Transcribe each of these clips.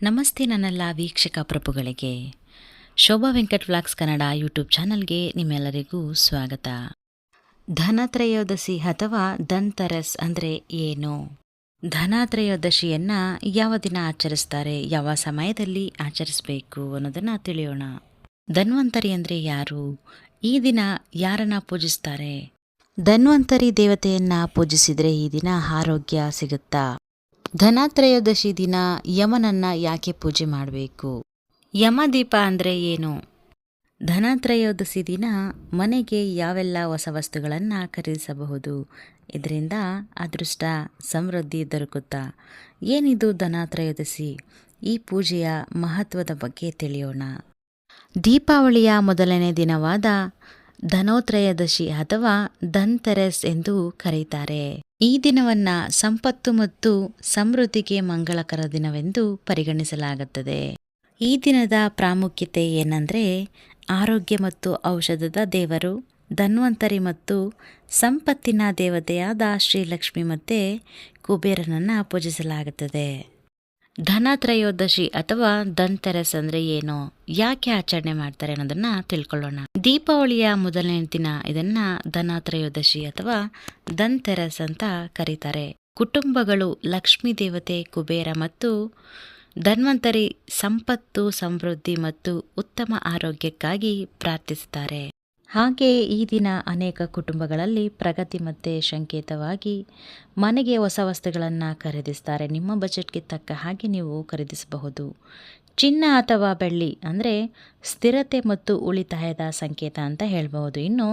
ನಮಸ್ತೆ ನನ್ನೆಲ್ಲ ವೀಕ್ಷಕ ಪ್ರಭುಗಳಿಗೆ. ಶೋಭಾ ವೆಂಕಟ್ ವ್ಲಾಗ್ಸ್ ಕನ್ನಡ ಯೂಟ್ಯೂಬ್ ಚಾನಲ್ಗೆ ನಿಮ್ಮೆಲ್ಲರಿಗೂ ಸ್ವಾಗತ. ಧನತ್ರಯೋದಶಿ ಅಥವಾ ಧನ್ತರಸ್ ಅಂದರೆ ಏನು? ಧನತ್ರಯೋದಶಿಯನ್ನು ಯಾವ ದಿನ ಆಚರಿಸ್ತಾರೆ, ಯಾವ ಸಮಯದಲ್ಲಿ ಆಚರಿಸಬೇಕು ಅನ್ನೋದನ್ನು ತಿಳಿಯೋಣ. ಧನ್ವಂತರಿ ಅಂದರೆ ಯಾರು? ಈ ದಿನ ಯಾರನ್ನ ಪೂಜಿಸ್ತಾರೆ? ಧನ್ವಂತರಿ ದೇವತೆಯನ್ನ ಪೂಜಿಸಿದರೆ ಈ ದಿನ ಆರೋಗ್ಯ ಸಿಗುತ್ತಾ? ಧನತ್ರಯೋದಶಿ ದಿನ ಯಮನನ್ನ ಯಾಕೆ ಪೂಜೆ ಮಾಡಬೇಕು? ಯಮದೀಪ ಅಂದರೆ ಏನು? ಧನತ್ರಯೋದಶಿ ದಿನ ಮನೆಗೆ ಯಾವೆಲ್ಲ ಹೊಸ ವಸ್ತುಗಳನ್ನು ಖರೀದಿಸಬಹುದು? ಇದರಿಂದ ಅದೃಷ್ಟ, ಸಮೃದ್ಧಿ ದೊರಕುತ್ತಾ? ಏನಿದು ಧನತ್ರಯೋದಶಿ? ಈ ಪೂಜೆಯ ಮಹತ್ವದ ಬಗ್ಗೆ ತಿಳಿಯೋಣ. ದೀಪಾವಳಿಯ ಮೊದಲನೇ ದಿನವಾದ ಧನೋತ್ರಯೋದಶಿ ಅಥವಾ ಧನ್ತೆರೆಸ್ ಎಂದು ಕರೆಯುತ್ತಾರೆ ಈ ದಿನವನ್ನ ಸಂಪತ್ತು ಮತ್ತು ಸಮೃದ್ಧಿಗೆ ಮಂಗಳಕರ ದಿನವೆಂದು ಪರಿಗಣಿಸಲಾಗುತ್ತದೆ. ಈ ದಿನದ ಪ್ರಾಮುಖ್ಯತೆ ಏನಂದ್ರೆ, ಆರೋಗ್ಯ ಮತ್ತು ಔಷಧದ ದೇವರು, ಧನ್ವಂತರಿ ಮತ್ತು ಸಂಪತ್ತಿನ ದೇವತೆಯಾದ ಶ್ರೀಲಕ್ಷ್ಮಿ ಮತ್ತೆ ಕುಬೇರನನ್ನು ಪೂಜಿಸಲಾಗುತ್ತದೆ. ಧನತ್ರಯೋದಶಿ ಅಥವಾ ಧನ್ತೆರಸ್ ಅಂದ್ರೆ ಏನು? ಯಾಕೆ ಆಚರಣೆ ಮಾಡ್ತಾರೆ ಅನ್ನೋದನ್ನ ತಿಳ್ಕೊಳ್ಳೋಣ. ದೀಪಾವಳಿಯ ಮೊದಲನೇ ದಿನ ಇದನ್ನ ಧನತ್ರಯೋದಶಿ ಅಥವಾ ಧನ್ತೆರಸ್ ಅಂತ ಕರೀತಾರೆ. ಕುಟುಂಬಗಳು ಲಕ್ಷ್ಮೀ ದೇವತೆ, ಕುಬೇರ ಮತ್ತು ಧನ್ವಂತರಿ ಸಂಪತ್ತು, ಸಮೃದ್ಧಿ ಮತ್ತು ಉತ್ತಮ ಆರೋಗ್ಯಕ್ಕಾಗಿ ಪ್ರಾರ್ಥಿಸುತ್ತಾರೆ ಹಾಗೆ ಈ ದಿನ ಅನೇಕ ಕುಟುಂಬಗಳಲ್ಲಿ ಪ್ರಗತಿ ಮತ್ತು ಸಂಕೇತವಾಗಿ ಮನೆಗೆ ಹೊಸ ವಸ್ತುಗಳನ್ನು ಖರೀದಿಸ್ತಾರೆ. ನಿಮ್ಮ ಬಜೆಟ್ಗೆ ತಕ್ಕ ಹಾಗೆ ನೀವು ಖರೀದಿಸಬಹುದು. ಚಿನ್ನ ಅಥವಾ ಬೆಳ್ಳಿ ಅಂದರೆ ಸ್ಥಿರತೆ ಮತ್ತು ಉಳಿತಾಯದ ಸಂಕೇತ ಅಂತ ಹೇಳಬಹುದು. ಇನ್ನು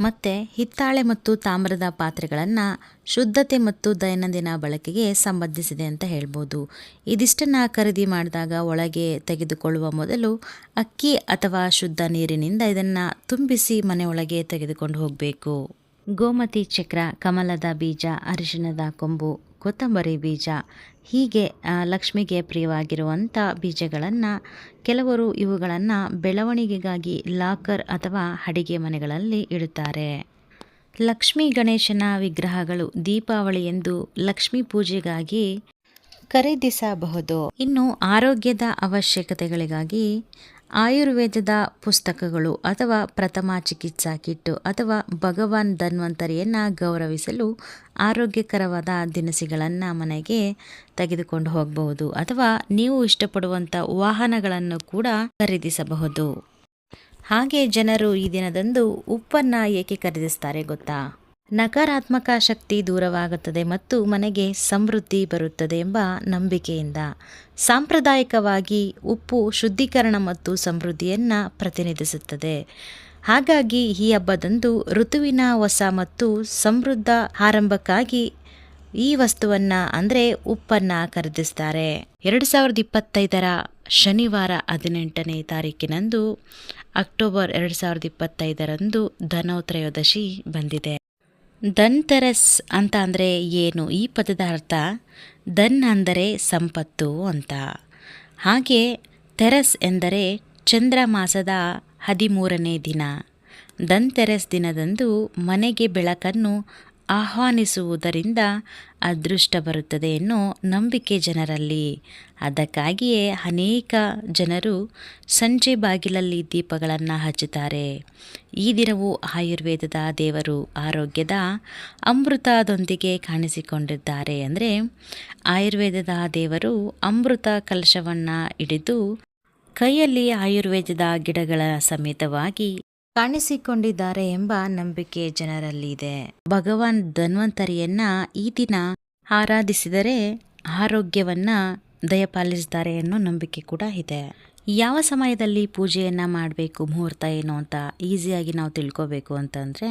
ಮತ್ತೆ ಹಿತ್ತಾಳೆ ಮತ್ತು ತಾಮ್ರದ ಪಾತ್ರೆಗಳನ್ನು ಶುದ್ಧತೆ ಮತ್ತು ದೈನಂದಿನ ಬಳಕೆಗೆ ಸಂಬಂಧಿಸಿದೆ ಅಂತ ಹೇಳ್ಬೋದು. ಇದಿಷ್ಟನ್ನು ಖರೀದಿ ಮಾಡಿದಾಗ ಒಳಗೆ ತೆಗೆದುಕೊಳ್ಳುವ ಮೊದಲು ಅಕ್ಕಿ ಅಥವಾ ಶುದ್ಧ ನೀರಿನಿಂದ ಇದನ್ನು ತುಂಬಿಸಿ ಮನೆಯೊಳಗೆ ತೆಗೆದುಕೊಂಡು ಹೋಗಬೇಕು. ಗೋಮತಿ ಚಕ್ರ, ಕಮಲದ ಬೀಜ, ಅರಿಶಿಣದ ಕೊಂಬು, ಕೊತ್ತಂಬರಿ ಬೀಜ ಹೀಗೆ ಲಕ್ಷ್ಮಿಗೆ ಪ್ರಿಯವಾಗಿರುವಂಥ ಬೀಜಗಳನ್ನು ಕೆಲವರು ಇವುಗಳನ್ನು ಬೆಳವಣಿಗೆಗಾಗಿ ಲಾಕರ್ ಅಥವಾ ಅಡಿಗೆ ಮನೆಗಳಲ್ಲಿ ಇಡುತ್ತಾರೆ. ಲಕ್ಷ್ಮೀ ಗಣೇಶನ ವಿಗ್ರಹಗಳು ದೀಪಾವಳಿ ಎಂದು ಲಕ್ಷ್ಮೀ ಪೂಜೆಗಾಗಿ ಖರೀದಿಸಬಹುದು. ಇನ್ನು ಆರೋಗ್ಯದ ಅವಶ್ಯಕತೆಗಳಿಗಾಗಿ ಆಯುರ್ವೇದದ ಪುಸ್ತಕಗಳು ಅಥವಾ ಪ್ರಥಮ ಚಿಕಿತ್ಸಾ ಕಿಟ್ಟು ಅಥವಾ ಭಗವಾನ್ ಧನ್ವಂತರಿಯನ್ನು ಗೌರವಿಸಲು ಆರೋಗ್ಯಕರವಾದ ದಿನಸಿಗಳನ್ನು ಮನೆಗೆ ತೆಗೆದುಕೊಂಡು ಹೋಗಬಹುದು ಅಥವಾ ನೀವು ಇಷ್ಟಪಡುವಂಥ ವಾಹನಗಳನ್ನು ಕೂಡ ಖರೀದಿಸಬಹುದು. ಹಾಗೆ ಜನರು ಈ ದಿನದಂದು ಉಪ್ಪನ್ನು ಏಕೆ ಖರೀದಿಸ್ತಾರೆ ಗೊತ್ತಾ? ನಕಾರಾತ್ಮಕ ಶಕ್ತಿ ದೂರವಾಗುತ್ತದೆ ಮತ್ತು ಮನೆಗೆ ಸಮೃದ್ಧಿ ಬರುತ್ತದೆ ಎಂಬ ನಂಬಿಕೆಯಿಂದ. ಸಾಂಪ್ರದಾಯಿಕವಾಗಿ ಉಪ್ಪು ಶುದ್ಧೀಕರಣ ಮತ್ತು ಸಮೃದ್ಧಿಯನ್ನು ಪ್ರತಿನಿಧಿಸುತ್ತದೆ. ಹಾಗಾಗಿ ಈ ಹಬ್ಬದಂದು ಋತುವಿನ ಹೊಸ ಮತ್ತು ಸಮೃದ್ಧ ಆರಂಭಕ್ಕಾಗಿ ಈ ವಸ್ತುವನ್ನ ಅಂದರೆ ಉಪ್ಪನ್ನು ಖರೀದಿಸ್ತಾರೆ. ಎರಡು ಸಾವಿರದ ಇಪ್ಪತ್ತೈದರ ಶನಿವಾರ ಹದಿನೆಂಟನೇ ತಾರೀಕಿನಂದು ಅಕ್ಟೋಬರ್ ಎರಡು ಸಾವಿರದ ಇಪ್ಪತ್ತೈದರಂದು ಧನೋತ್ರಯೋದಶಿ ಬಂದಿದೆ. ಧನ್ತೆರಸ್ ಅಂತ ಅಂದರೆ ಏನು? ಈ ಪದದ ಅರ್ಥ ಧನ್ ಅಂದರೆ ಸಂಪತ್ತು ಅಂತ. ಹಾಗೆ ತೆರಸ್ ಎಂದರೆ ಚಂದ್ರ ಮಾಸದ ಹದಿಮೂರನೇ ದಿನ. ಧನ್ತೆರಸ್ ದಿನದಂದು ಮನೆಗೆ ಬೆಳಕನ್ನು ಆಹ್ವಾನಿಸುವುದರಿಂದ ಅದೃಷ್ಟ ಬರುತ್ತದೆ ಎನ್ನುವ ನಂಬಿಕೆ ಜನರಲ್ಲಿ. ಅದಕ್ಕಾಗಿಯೇ ಅನೇಕ ಜನರು ಸಂಜೆ ಬಾಗಿಲಲ್ಲಿ ದೀಪಗಳನ್ನು ಹಚ್ಚುತ್ತಾರೆ. ಈ ದಿನವೂ ಆಯುರ್ವೇದದ ದೇವರು ಆರೋಗ್ಯದ ಅಮೃತದೊಂದಿಗೆ ಕಾಣಿಸಿಕೊಂಡಿದ್ದಾರೆ ಅಂದರೆ ಆಯುರ್ವೇದದ ದೇವರು ಅಮೃತ ಕಲಶವನ್ನು ಹಿಡಿದು ಕೈಯಲ್ಲಿ ಆಯುರ್ವೇದದ ಗಿಡಗಳ ಸಮೇತವಾಗಿ ಕಾಣಿಸಿಕೊಂಡಿದ್ದಾರೆ ಎಂಬ ನಂಬಿಕೆ ಜನರಲ್ಲಿದೆ. ಭಗವಾನ್ ಧನ್ವಂತರಿಯನ್ನ ಈ ದಿನ ಆರಾಧಿಸಿದರೆ ಆರೋಗ್ಯವನ್ನ ದಯಪಾಲಿಸಿದ್ದಾರೆ ಅನ್ನೋ ನಂಬಿಕೆ ಕೂಡ ಇದೆ. ಯಾವ ಸಮಯದಲ್ಲಿ ಪೂಜೆಯನ್ನು ಮಾಡಬೇಕು, ಮುಹೂರ್ತ ಏನು ಅಂತ ಈಸಿಯಾಗಿ ನಾವು ತಿಳ್ಕೋಬೇಕು ಅಂತಂದರೆ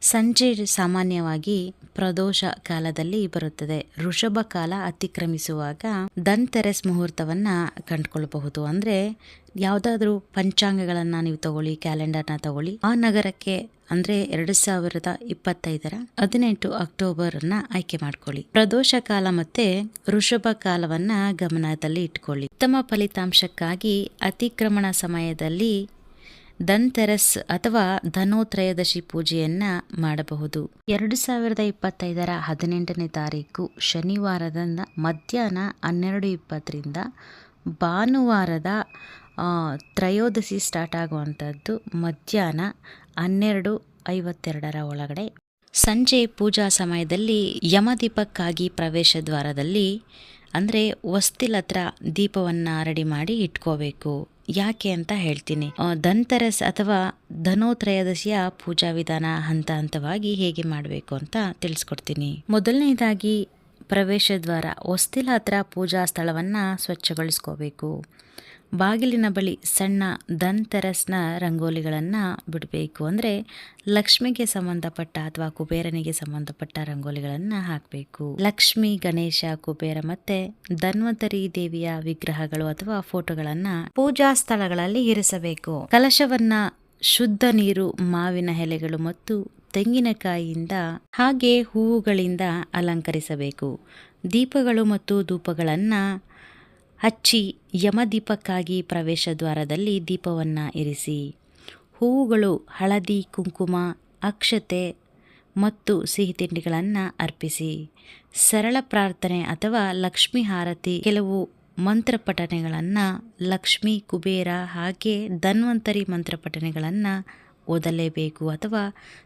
ಸಂಜೆ ಸಾಮಾನ್ಯವಾಗಿ ಪ್ರದೋಷ ಕಾಲದಲ್ಲಿ ಬರುತ್ತದೆ. ಋಷಭ ಕಾಲ ಅತಿಕ್ರಮಿಸುವಾಗ ಧನ್ತೆರೆಸ್ ಮುಹೂರ್ತವನ್ನ ಕಂಡುಕೊಳ್ಳಬಹುದು. ಅಂದ್ರೆ ಯಾವುದಾದ್ರೂ ಪಂಚಾಂಗಗಳನ್ನ ನೀವು ತಗೊಳ್ಳಿ, ಕ್ಯಾಲೆಂಡರ್ನ ತಗೊಳ್ಳಿ. ಆ ನಗರಕ್ಕೆ ಅಂದ್ರೆ ಎರಡು ಸಾವಿರದ ಇಪ್ಪತ್ತೈದರ ಹದಿನೆಂಟು ಅಕ್ಟೋಬರ್ ಅನ್ನ ಆಯ್ಕೆ ಮಾಡ್ಕೊಳ್ಳಿ. ಪ್ರದೋಷ ಕಾಲ ಮತ್ತೆ ಋಷಭ ಕಾಲವನ್ನ ಗಮನದಲ್ಲಿ ಇಟ್ಕೊಳ್ಳಿ. ಉತ್ತಮ ಫಲಿತಾಂಶಕ್ಕಾಗಿ ಅತಿಕ್ರಮಣ ಸಮಯದಲ್ಲಿ ದಂತೆರಸ್ ಅಥವಾ ಧನೋತ್ರಯೋದಶಿ ಪೂಜೆಯನ್ನ ಮಾಡಬಹುದು. ಎರಡು ಸಾವಿರದ ಇಪ್ಪತ್ತೈದರ ಹದಿನೆಂಟನೇ ತಾರೀಕು ಶನಿವಾರದಿಂದ ಮಧ್ಯಾಹ್ನ ಹನ್ನೆರಡು ಇಪ್ಪತ್ತರಿಂದ ಭಾನುವಾರದ ತ್ರಯೋದಶಿ ಸ್ಟಾರ್ಟ್ ಆಗುವಂಥದ್ದು ಮಧ್ಯಾಹ್ನ ಹನ್ನೆರಡು ಐವತ್ತೆರಡರ ಒಳಗಡೆ. ಸಂಜೆ ಪೂಜಾ ಸಮಯದಲ್ಲಿ ಯಮದೀಪಕ್ಕಾಗಿ ಪ್ರವೇಶ ದ್ವಾರದಲ್ಲಿ ಅಂದರೆ ವಸ್ತಿಲತ್ರ ದೀಪವನ್ನು ರೆಡಿ ಮಾಡಿ ಇಟ್ಕೋಬೇಕು. ಯಾಕೆ ಅಂತ ಹೇಳ್ತೀನಿ. ಧನ್ತರಸ್ ಅಥವಾ ಧನೋತ್ರಯೋದಶಿಯ ಪೂಜಾ ವಿಧಾನ ಹಂತ ಹಂತವಾಗಿ ಹೇಗೆ ಮಾಡಬೇಕು ಅಂತ ತಿಳಿಸ್ಕೊಡ್ತೀನಿ. ಮೊದಲನೇದಾಗಿ ಪ್ರವೇಶ ದ್ವಾರ ಹೊಸ್ತಿಲ ಹತ್ರ ಪೂಜಾ ಸ್ಥಳವನ್ನು ಸ್ವಚ್ಛಗೊಳಿಸ್ಕೋಬೇಕು. ಬಾಗಿಲಿನ ಬಳಿ ಸಣ್ಣ ದಂತರಸ್ನ ರಂಗೋಲಿಗಳನ್ನು ಬಿಡಬೇಕು ಅಂದರೆ ಲಕ್ಷ್ಮಿಗೆ ಸಂಬಂಧಪಟ್ಟ ಅಥವಾ ಕುಬೇರನಿಗೆ ಸಂಬಂಧಪಟ್ಟ ರಂಗೋಲಿಗಳನ್ನು ಹಾಕಬೇಕು. ಲಕ್ಷ್ಮಿ, ಗಣೇಶ, ಕುಬೇರ ಮತ್ತೆ ಧನ್ವಂತರಿ ದೇವಿಯ ವಿಗ್ರಹಗಳು ಅಥವಾ ಫೋಟೋಗಳನ್ನು ಪೂಜಾ ಸ್ಥಳಗಳಲ್ಲಿ ಇರಿಸಬೇಕು. ಕಲಶವನ್ನ ಶುದ್ಧ ನೀರು, ಮಾವಿನ ಎಲೆಗಳು ಮತ್ತು ತೆಂಗಿನಕಾಯಿಯಿಂದ ಹಾಗೆ ಹೂವುಗಳಿಂದ ಅಲಂಕರಿಸಬೇಕು. ದೀಪಗಳು ಮತ್ತು ಧೂಪಗಳನ್ನು ಹಚ್ಚಿ ಯಮದೀಪಕ್ಕಾಗಿ ಪ್ರವೇಶ ದ್ವಾರದಲ್ಲಿ ದೀಪವನ್ನು ಇರಿಸಿ. ಹೂವುಗಳು ಹಳದಿ, ಕುಂಕುಮ, ಅಕ್ಷತೆ ಮತ್ತು ಸಿಹಿ ತಿಂಡಿಗಳನ್ನು ಅರ್ಪಿಸಿ. ಸರಳ ಪ್ರಾರ್ಥನೆ ಅಥವಾ ಲಕ್ಷ್ಮೀ ಹಾರತಿ ಕೆಲವು ಮಂತ್ರ ಪಠಣೆಗಳನ್ನು ಲಕ್ಷ್ಮೀ ಕುಬೇರ ಹಾಗೆ ಧನ್ವಂತರಿ ಮಂತ್ರ ಪಠಣೆಗಳನ್ನು ಓದಲೇಬೇಕು ಅಥವಾ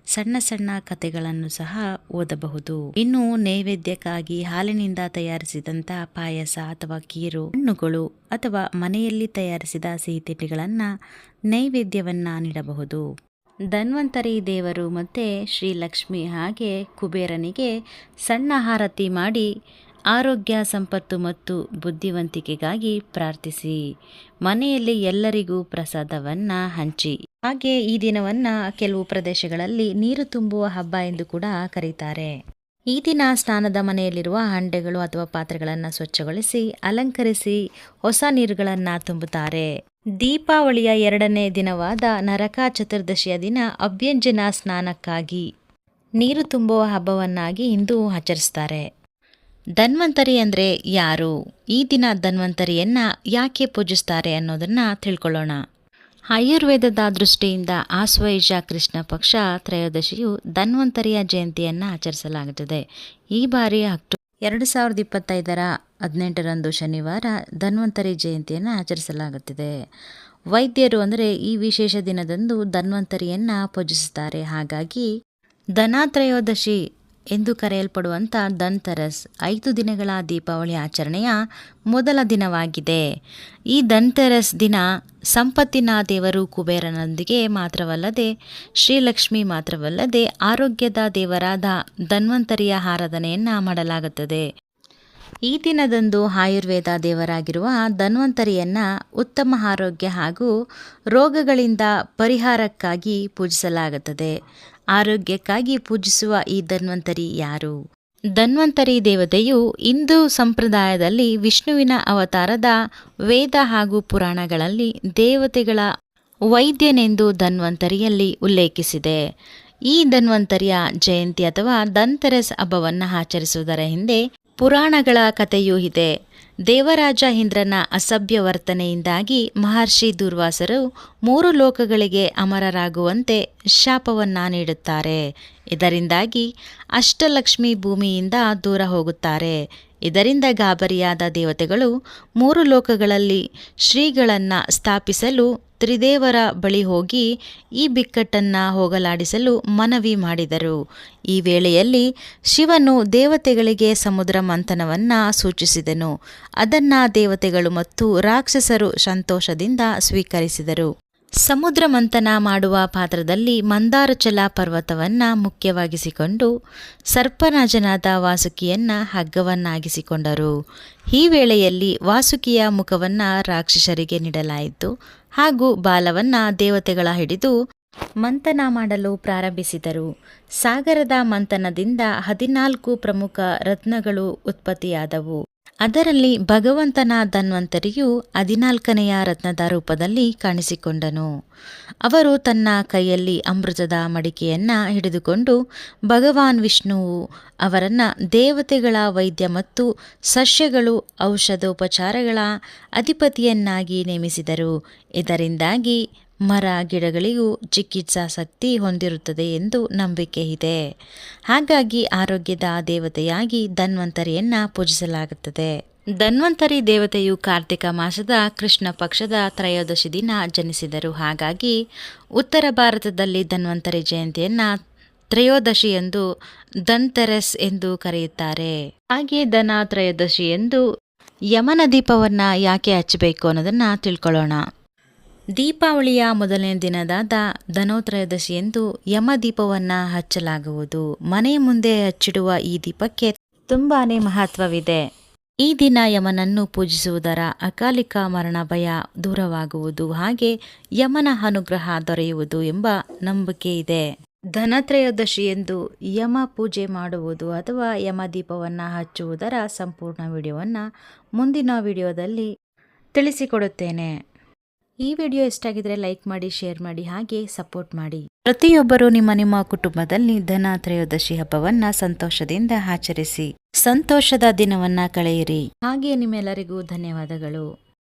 ಸಣ್ಣ ಸಣ್ಣ ಕಥೆಗಳನ್ನು ಸಹ ಓದಬಹುದು. ಇನ್ನು ನೈವೇದ್ಯಕ್ಕಾಗಿ ಹಾಲಿನಿಂದ ತಯಾರಿಸಿದಂತ ಪಾಯಸ ಅಥವಾ ಕೀರು, ಹಣ್ಣುಗಳು ಅಥವಾ ಮನೆಯಲ್ಲಿ ತಯಾರಿಸಿದ ಸಿಹಿ ತಿಂಡಿಗಳನ್ನು ನೈವೇದ್ಯವನ್ನ ನೀಡಬಹುದು. ಧನ್ವಂತರಿ ದೇವರು ಮತ್ತೆ ಶ್ರೀಲಕ್ಷ್ಮಿ ಹಾಗೆ ಕುಬೇರನಿಗೆ ಸಣ್ಣ ಹಾರತಿ ಮಾಡಿ ಆರೋಗ್ಯ, ಸಂಪತ್ತು ಮತ್ತು ಬುದ್ಧಿವಂತಿಕೆಗಾಗಿ ಪ್ರಾರ್ಥಿಸಿ. ಮನೆಯಲ್ಲಿ ಎಲ್ಲರಿಗೂ ಪ್ರಸಾದವನ್ನು ಹಂಚಿ. ಹಾಗೆ ಈ ದಿನವನ್ನು ಕೆಲವು ಪ್ರದೇಶಗಳಲ್ಲಿ ನೀರು ತುಂಬುವ ಹಬ್ಬ ಎಂದು ಕೂಡ ಕರೀತಾರೆ. ಈ ದಿನ ಸ್ನಾನದ ಮನೆಯಲ್ಲಿರುವ ಹಂಡೆಗಳು ಅಥವಾ ಪಾತ್ರೆಗಳನ್ನು ಸ್ವಚ್ಛಗೊಳಿಸಿ, ಅಲಂಕರಿಸಿ ಹೊಸ ನೀರುಗಳನ್ನು ತುಂಬುತ್ತಾರೆ. ದೀಪಾವಳಿಯ ಎರಡನೇ ದಿನವಾದ ನರಕ ಚತುರ್ದಶಿಯ ದಿನ ಅಭ್ಯಂಜನ ಸ್ನಾನಕ್ಕಾಗಿ ನೀರು ತುಂಬುವ ಹಬ್ಬವನ್ನಾಗಿ ಇಂದು ಆಚರಿಸ್ತಾರೆ. ಧನ್ವಂತರಿ ಅಂದರೆ ಯಾರು? ಈ ದಿನ ಧನ್ವಂತರಿಯನ್ನು ಯಾಕೆ ಪೂಜಿಸ್ತಾರೆ ಅನ್ನೋದನ್ನ ತಿಳ್ಕೊಳ್ಳೋಣ. ಆಯುರ್ವೇದದ ದೃಷ್ಟಿಯಿಂದ ಆಶ್ವಯುಜ ಕೃಷ್ಣ ಪಕ್ಷ ತ್ರಯೋದಶಿಯು ಧನ್ವಂತರಿಯ ಜಯಂತಿಯನ್ನು ಆಚರಿಸಲಾಗುತ್ತದೆ. ಈ ಬಾರಿ ಅಕ್ಟೋ ಎರಡು ಸಾವಿರದ ಇಪ್ಪತ್ತೈದರ ಹದಿನೆಂಟರಂದು ಶನಿವಾರ ಧನ್ವಂತರಿ ಜಯಂತಿಯನ್ನು ಆಚರಿಸಲಾಗುತ್ತಿದೆ. ವೈದ್ಯರು ಅಂದರೆ ಈ ವಿಶೇಷ ದಿನದಂದು ಧನ್ವಂತರಿಯನ್ನು ಪೂಜಿಸುತ್ತಾರೆ. ಹಾಗಾಗಿ ಧನಾತ್ರಯೋದಶಿ ಎಂದು ಕರೆಯಲ್ಪಡುವಂಥ ಧನ್ತೆರಸ್. ಐದು ದಿನಗಳ ದೀಪಾವಳಿ ಆಚರಣೆಯ ಮೊದಲ ದಿನವಾಗಿದೆ. ಈ ಧನ್ತೆರಸ್ ದಿನ ಸಂಪತ್ತಿನ ದೇವರು ಕುಬೇರನೊಂದಿಗೆ ಮಾತ್ರವಲ್ಲದೆ, ಶ್ರೀಲಕ್ಷ್ಮಿ ಮಾತ್ರವಲ್ಲದೆ, ಆರೋಗ್ಯದ ದೇವರಾದ ಧನ್ವಂತರಿಯ ಆರಾಧನೆಯನ್ನು ಮಾಡಲಾಗುತ್ತದೆ. ಈ ದಿನದಂದು ಆಯುರ್ವೇದ ದೇವರಾಗಿರುವ ಧನ್ವಂತರಿಯನ್ನ ಉತ್ತಮ ಆರೋಗ್ಯ ಹಾಗೂ ರೋಗಗಳಿಂದ ಪರಿಹಾರಕ್ಕಾಗಿ ಪೂಜಿಸಲಾಗುತ್ತದೆ. ಆರೋಗ್ಯಕ್ಕಾಗಿ ಪೂಜಿಸುವ ಈ ಧನ್ವಂತರಿ ಯಾರು? ಧನ್ವಂತರಿ ದೇವತೆಯು ಹಿಂದೂ ಸಂಪ್ರದಾಯದಲ್ಲಿ ವಿಷ್ಣುವಿನ ಅವತಾರದ ವೇದ ಹಾಗೂ ಪುರಾಣಗಳಲ್ಲಿ ದೇವತೆಗಳ ವೈದ್ಯನೆಂದು ಧನ್ವಂತರಿಯಲ್ಲಿ ಉಲ್ಲೇಖಿಸಿದೆ. ಈ ಧನ್ವಂತರಿಯ ಜಯಂತಿ ಅಥವಾ ಧನ್ತೆರಸ್ ಹಬ್ಬವನ್ನು ಆಚರಿಸುವುದರ ಹಿಂದೆ ಪುರಾಣಗಳ ಕಥೆಯೂ ಇದೆ. ದೇವರಾಜ ಇಂದ್ರನ ಅಸಭ್ಯ ವರ್ತನೆಯಿಂದಾಗಿ ಮಹರ್ಷಿ ದುರ್ವಾಸರು ಮೂರು ಲೋಕಗಳಿಗೆ ಅಮರರಾಗುವಂತೆ ಶಾಪವನ್ನ ನೀಡುತ್ತಾರೆ. ಇದರಿಂದಾಗಿ ಅಷ್ಟಲಕ್ಷ್ಮಿ ಭೂಮಿಯಿಂದ ದೂರ ಹೋಗುತ್ತಾರೆ. ಇದರಿಂದ ಗಾಬರಿಯಾದ ದೇವತೆಗಳು ಮೂರು ಲೋಕಗಳಲ್ಲಿ ಶ್ರೀಗಳನ್ನು ಸ್ಥಾಪಿಸಲು ತ್ರಿದೇವರ ಬಳಿ ಹೋಗಿ ಈ ಬಿಕ್ಕಟ್ಟನ್ನು ಹೋಗಲಾಡಿಸಲು ಮನವಿ ಮಾಡಿದರು. ಈ ವೇಳೆಯಲ್ಲಿ ಶಿವನು ದೇವತೆಗಳಿಗೆ ಸಮುದ್ರ ಮಂಥನವನ್ನು ಸೂಚಿಸಿದನು. ಅದನ್ನು ದೇವತೆಗಳು ಮತ್ತು ರಾಕ್ಷಸರು ಸಂತೋಷದಿಂದ ಸ್ವೀಕರಿಸಿದರು. ಸಮುದ್ರ ಮಂಥನ ಮಾಡುವ ಪಾತ್ರದಲ್ಲಿ ಮಂದಾರಚಲ ಪರ್ವತವನ್ನು ಮುಖ್ಯವಾಗಿಸಿಕೊಂಡು ಸರ್ಪರಾಜನಾದ ವಾಸುಕಿಯನ್ನ ಹಗ್ಗವನ್ನಾಗಿಸಿಕೊಂಡರು. ಈ ವೇಳೆಯಲ್ಲಿ ವಾಸುಕಿಯ ಮುಖವನ್ನು ರಾಕ್ಷಸರಿಗೆ ನೀಡಲಾಯಿತು. ಹಾಗೂ ಬಾಲವನ್ನ ದೇವತೆಗಳ ಹಿಡಿದು ಮಂಥನ ಮಾಡಲು ಪ್ರಾರಂಭಿಸಿದರು. ಸಾಗರದ ಮಂಥನದಿಂದ ಹದಿನಾಲ್ಕು ಪ್ರಮುಖ ರತ್ನಗಳು ಉತ್ಪತ್ತಿಯಾದವು. ಅದರಲ್ಲಿ ಭಗವಂತನ ಧನ್ವಂತರಿಯು ಹದಿನಾಲ್ಕನೆಯ ರತ್ನದ ರೂಪದಲ್ಲಿ ಕಾಣಿಸಿಕೊಂಡನು. ಅವರು ತನ್ನ ಕೈಯಲ್ಲಿ ಅಮೃತದ ಮಡಿಕೆಯನ್ನ ಹಿಡಿದುಕೊಂಡು ಭಗವಾನ್ ವಿಷ್ಣುವು ಅವರನ್ನ ದೇವತೆಗಳ ವೈದ್ಯ ಮತ್ತು ಸಸ್ಯಗಳು, ಔಷಧೋಪಚಾರಗಳ ಅಧಿಪತಿಯನ್ನಾಗಿ ನೇಮಿಸಿದರು. ಇದರಿಂದಾಗಿ ಮರ ಗಿಡಗಳಿಗೂ ಚಿಕಿತ್ಸಾ ಶಕ್ತಿ ಹೊಂದಿರುತ್ತದೆ ಎಂದು ನಂಬಿಕೆ ಇದೆ. ಹಾಗಾಗಿ ಆರೋಗ್ಯದ ದೇವತೆಯಾಗಿ ಧನ್ವಂತರಿಯನ್ನ ಪೂಜಿಸಲಾಗುತ್ತದೆ. ಧನ್ವಂತರಿ ದೇವತೆಯು ಕಾರ್ತಿಕ ಮಾಸದ ಕೃಷ್ಣ ಪಕ್ಷದ ತ್ರಯೋದಶಿ ದಿನ ಜನಿಸಿದರು. ಹಾಗಾಗಿ ಉತ್ತರ ಭಾರತದಲ್ಲಿ ಧನ್ವಂತರಿ ಜಯಂತಿಯನ್ನ ತ್ರಯೋದಶಿ ಎಂದು ಧನ್ತೆರಸ್ ಎಂದು ಕರೆಯುತ್ತಾರೆ. ಹಾಗೆ ಧನ ತ್ರಯೋದಶಿ ಎಂದು ಯಮನ ದೀಪವನ್ನು ಯಾಕೆ ಹಚ್ಚಬೇಕು ಅನ್ನೋದನ್ನ ತಿಳ್ಕೊಳ್ಳೋಣ. ದೀಪಾವಳಿಯ ಮೊದಲನೇ ದಿನದಾದ ಧನೋತ್ರಯೋದಶಿಯಂದು ಎಂದು ಯಮ ದೀಪವನ್ನ ಹಚ್ಚಲಾಗುವುದು. ಮನೆ ಮುಂದೆ ಹಚ್ಚಿಡುವ ಈ ದೀಪಕ್ಕೆ ತುಂಬಾನೇ ಮಹತ್ವವಿದೆ. ಈ ದಿನ ಯಮನನ್ನು ಪೂಜಿಸುವುದರ ಅಕಾಲಿಕ ಮರಣ ಭಯ ದೂರವಾಗುವುದು. ಹಾಗೆ ಯಮನ ಅನುಗ್ರಹ ದೊರೆಯುವುದು ಎಂಬ ನಂಬಿಕೆ ಇದೆ. ಧನತ್ರಯೋದಶಿ ಎಂದು ಯಮ ಪೂಜೆ ಮಾಡುವುದು ಅಥವಾ ಯಮ ದೀಪವನ್ನು ಹಚ್ಚುವುದರ ಸಂಪೂರ್ಣ ವಿಡಿಯೋವನ್ನು ಮುಂದಿನ ವಿಡಿಯೋದಲ್ಲಿ ತಿಳಿಸಿಕೊಡುತ್ತೇನೆ. ಈ ವಿಡಿಯೋ ಇಷ್ಟ ಆಗಿದ್ರೆ ಲೈಕ್ ಮಾಡಿ, ಶೇರ್ ಮಾಡಿ, ಹಾಗೆ ಸಪೋರ್ಟ್ ಮಾಡಿ. ಪ್ರತಿಯೊಬ್ಬರು ನಿಮ್ಮ ನಿಮ್ಮ ಕುಟುಂಬದಲ್ಲಿ ಧನ ತ್ರಯೋದಶಿ ಹಬ್ಬವನ್ನ ಸಂತೋಷದಿಂದ ಆಚರಿಸಿ, ಸಂತೋಷದ ದಿನವನ್ನ ಕಳೆಯಿರಿ. ಹಾಗೆ ನಿಮ್ಮೆಲ್ಲರಿಗೂ ಧನ್ಯವಾದಗಳು.